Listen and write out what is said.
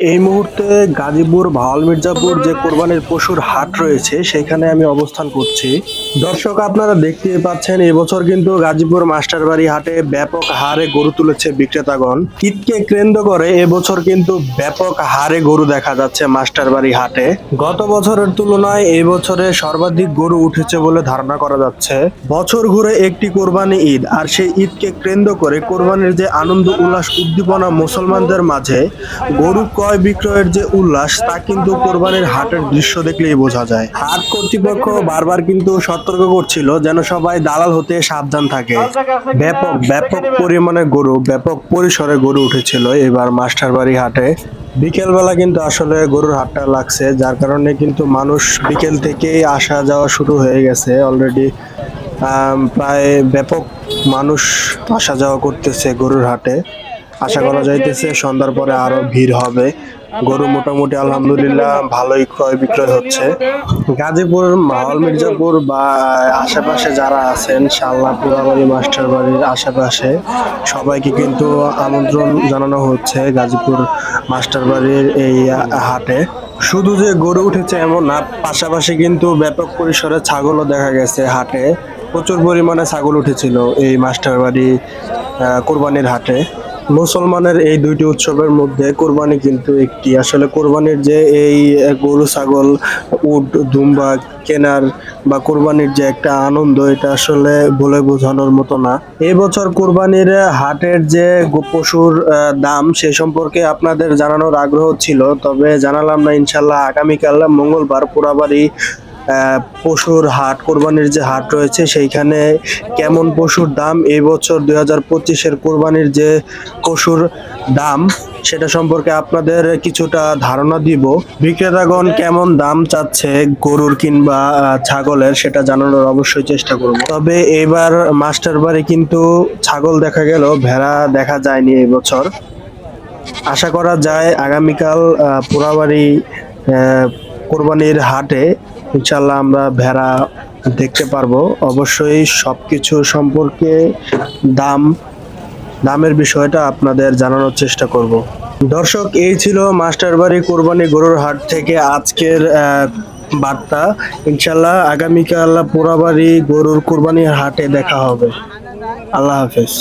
এই মুহূর্তে গাজীপুর, ভাওয়াল মির্জাপুর যে কোরবানির পশুর হাট রয়েছে, সেখানে আমি অবস্থান করছি। দর্শক, আপনারা দেখতে পাচ্ছেন, এবছর কিন্তু গাজীপুর মাস্টারবাড়ি হাটে ব্যাপক হারে গরু তুলেছে বিক্রেতাগণ। ঈদকে কেন্দ্র করে এবছর কিন্তু ব্যাপক হারে গরু দেখা যাচ্ছে মাস্টারবাড়ি হাটে। গত বছরের তুলনায় এই বছরে সর্বাধিক গরু উঠেছে বলে ধারণা করা যাচ্ছে। বছর ঘুরে একটি কোরবানি ঈদ, আর সেই ঈদকে কেন্দ্র করে কোরবানির যে আনন্দ, উল্লাস, উদ্দীপনা মুসলমানদের মাঝে গরু ক্রয় বিক্রয়ের যে উল্লাস, তা কিন্তু কোরবানির হাটের দৃশ্য দেখলেই বোঝা যায়। হাট কর্তৃপক্ষ বারবার কিন্তু সতর্ক করছিল যেন সবাই দালাল হতে সাবধান থাকে। ব্যাপক ব্যাপক পরিমাণে গরু, ব্যাপক পরিসরে গরু উঠেছিল। এবার মাস্টারবাড়ি হাটে বিকেলবেলা কিন্তু আসলে গরুর হাটটা লাগছে, যার কারণে কিন্তু মানুষ বিকেল থেকেই আসা যাওয়া শুরু হয়ে গেছে। অলরেডি প্রায় ব্যাপক মানুষ আসা যাওয়া করতেছে গরুর হাটে। আশা করা যাইতেছে সন্ধ্যার পরে আরও ভিড় হবে। গরু মোটামুটি আলহামদুলিল্লাহ ভালোই ক্রয় বিক্রয় হচ্ছে। গাজীপুর মাহল মির্জাপুর বা আশেপাশে যারা আছেন শাল্লা পুরাবাড়ি মাস্টার বাড়ির আশেপাশে সবাইকে কিন্তু আমন্ত্রণ জানানো হচ্ছে গাজীপুর মাস্টার বাড়ির এই হাটে। শুধু যে গরু উঠেছে এমন না, পাশাপাশি কিন্তু ব্যাপক পরিসরে ছাগলও দেখা গেছে হাটে। প্রচুর পরিমাণে ছাগল উঠেছিল এই মাস্টার বাড়ি কোরবানির হাটে। মুসলমানের এই দুইটি উৎসবের মধ্যে কোরবানি কিন্তু একটি। আসলে কোরবানির যে এই গরু ছাগল উট দুম্বা কেনার বা কোরবানির যে একটা আনন্দ এটা আসলে বলে বোঝানোর মতো না। এবছর বছর কোরবানির হাটের যে পশুর দাম সে সম্পর্কে আপনাদের জানানোর আগ্রহ ছিল তবে জানালাম না। ইনশাল্লাহ আগামীকাল মঙ্গলবার পুরাবাড়ি আহ, পশুর হাট, কোরবানির যে হাট রয়েছে, সেইখানে কেমন পশুর দাম এই বছর দুই হাজার পঁচিশের কোরবানির যে পশুর দাম, সেটা সম্পর্কে আপনাদের কিছুটা ধারণা দিব। বিক্রেতাগণ কেমন দাম চাচ্ছে গরুর কিংবা ছাগলের, সেটা জানানোর অবশ্যই চেষ্টা করব। তবে এবার মাস্টার বাড়ি কিন্তু ছাগল দেখা গেল, ভেড়া দেখা যায়নি এই বছর। আশা করা যায় আগামীকাল পোড়াবাড়ি কোরবানির হাটে ইনশাল্লাহ আমরা ভেড়া দেখতে পারব। অবশ্যই সবকিছু সম্পর্কে দাম, দামের বিষয়টা আপনাদের জানানোর চেষ্টা করব। দর্শক, এই ছিল মাস্টারবাড়ি কোরবানি গরুর হাট থেকে আজকের বার্তা। ইনশাল্লাহ আগামীকাল পোড়াবাড়ি গরুর কোরবানির হাটে দেখা হবে। আল্লাহ হাফেজ।